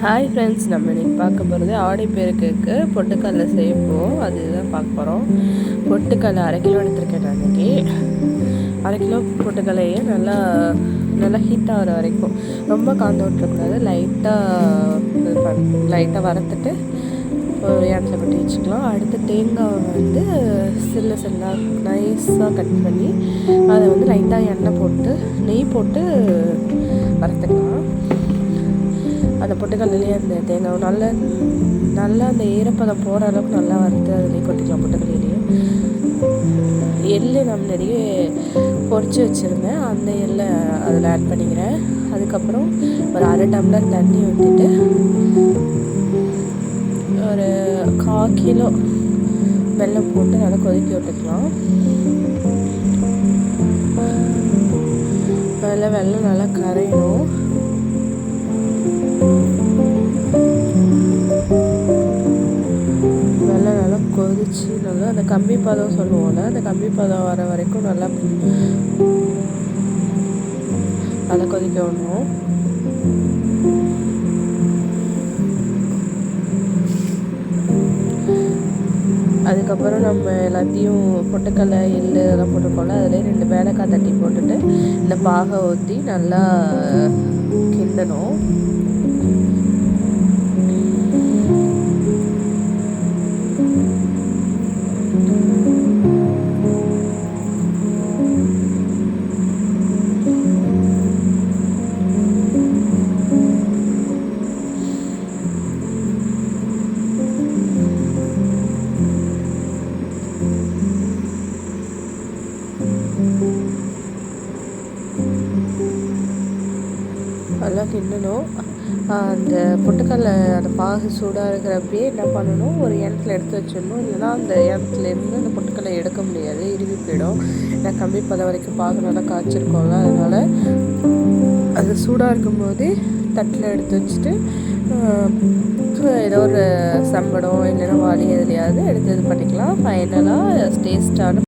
Hi friends நம்ம இன்னைக்கு பார்க்க போகிறது ஆடைப்பெருக்குக்கு பொட்டுக்கடலை செய்யப்போம் அதுதான் பார்க்க போகிறோம் பொட்டுக்கடலை அரை கிலோ எடுத்திருக்கேன் நான் அரை கிலோ பொட்டுக்கடலையே நல்லா நல்லா ஹீட் ஆகிற வரைக்கும். ரொம்ப காந்த விட்டுறக்கூடாது. லைட்டாக இது பண்ண. லைட்டாக வறுத்துட்டு ஒரு எண்ணெயில் கொட்டி வச்சுக்கலாம். அடுத்து தேங்காவை வந்து சில்ல சில்லாக நைஸாக கட் பண்ணி அதை வந்து லைட்டாக எண்ணெய் போட்டு நெய் போட்டு வறுத்துக்கலாம். அந்த பொட்டுக்கல்லையே அந்த தேங்காய் நல்ல நல்லா அந்த ஈரப்பதம் போகிற அளவுக்கு நல்லா வறுத்து அதிலே கொட்டிக்கலாம் பொட்டுக்கல்லையிலேயே எள்ளு நான் நிறைய பொறிச்சு வச்சுருந்தேன். அந்த எள்ளை அதில் ஆட் பண்ணிக்கிறேன். அதுக்கப்புறம் ஒரு அரை டம்ளர் தண்ணி ஊற்றிட்டு ஒரு கால் கிலோ வெள்ளம் போட்டு நல்லா கொதிக்க விட்டுக்கலாம். நல்லா வெள்ளம் நல்லா கரையணும். நல்லா நல்லா அந்த கம்பி பதம் சொல்லுவோம்ல அந்த கம்பி பதம் வர வரைக்கும் நல்லா நல்லா கொதிக்க விடணும். அதுக்கப்புறம் நம்ம எல்லாத்தையும் பொட்டுக்கடலை எள் அதெல்லாம் போட்டிருக்கோம்ல அதிலே ரெண்டு வேலைக்காய் தட்டி போட்டுட்டு இந்த பாகை ஊற்றி நல்லா கிண்டணும். நல்லா கிண்டணும் அந்த பொட்டுக்கடலை அந்த பாகு சூடாக இருக்கிறப்பயே என்ன பண்ணணும்? ஒரு இடத்துல எடுத்து வச்சிடணும். இல்லைன்னா அந்த எண்ணத்துலேருந்து அந்த பொட்டுக்கடலை எடுக்க முடியாது. இறுகி போயிடும். ஏன்னா கம்பி பதம் வரைக்கும் பாகு நல்லா காய்ச்சிருக்கோம்ல அதனால் அது சூடாக இருக்கும்போது தட்டில் எடுத்து வச்சுட்டு ஏதோ ஒரு சம்படம் இல்லைன்னா வாளி எதுலையாவது எடுத்து இது பண்ணிக்கலாம். ஃபைனலாக டேஸ்ட்டான